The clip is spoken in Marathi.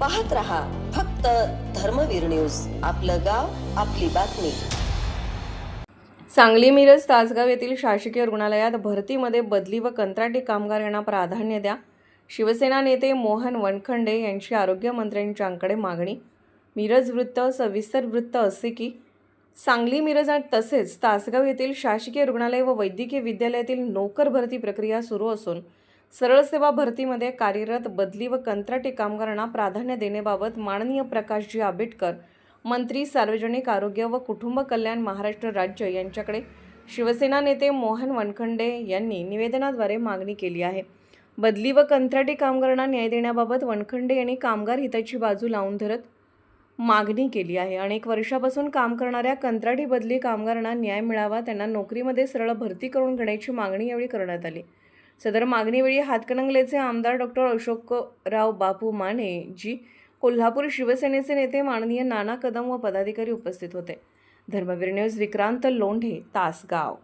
पाहत रहा फक्त धर्मवीर न्यूज. आपलं गाव आपली बातमी. सांगली मिरज तासगाव येथील शासकीय रुग्णालयात भरतीमध्ये बदली व कंत्राटी कामगार यांना प्राधान्य द्या. शिवसेना नेते मोहन वनखंडे यांची आरोग्यमंत्र्यांच्याकडे मागणी. मिरज वृत्त सविस्तर वृत्त असे की सांगली मिरज आणि तसेच तासगाव येथील शासकीय रुग्णालय व वैद्यकीय विद्यालयातील नोकर भरती प्रक्रिया सुरू असून सरळ सेवा भरतीमध्ये कार्यरत बदली व कंत्राटी कामगारांना प्राधान्य देण्याबाबत माननीय प्रकाशजी आंबेडकर मंत्री सार्वजनिक आरोग्य व कुटुंब कल्याण महाराष्ट्र राज्य यांच्याकडे शिवसेना नेते मोहन वनखंडे यांनी निवेदनाद्वारे मागणी केली आहे. बदली व कंत्राटी कामगारांना न्याय देण्याबाबत वनखंडे यांनी कामगार हिताची बाजू लावून धरत मागणी केली आहे. अनेक वर्षापासून काम करणाऱ्या कंत्राटी बदली कामगारांना न्याय मिळावा त्यांना नोकरीमध्ये सरळ भरती करून घेण्याची मागणी यावेळी करण्यात आली. सदर मागणीवेळी हातकणंगलेचे आमदार डॉक्टर अशोकराव बापू माने जी कोल्हापूर शिवसेनेचे नेते माननीय नाना कदम व पदाधिकारी उपस्थित होते. धर्मवीर न्यूज विक्रांत लोंढे तासगाव.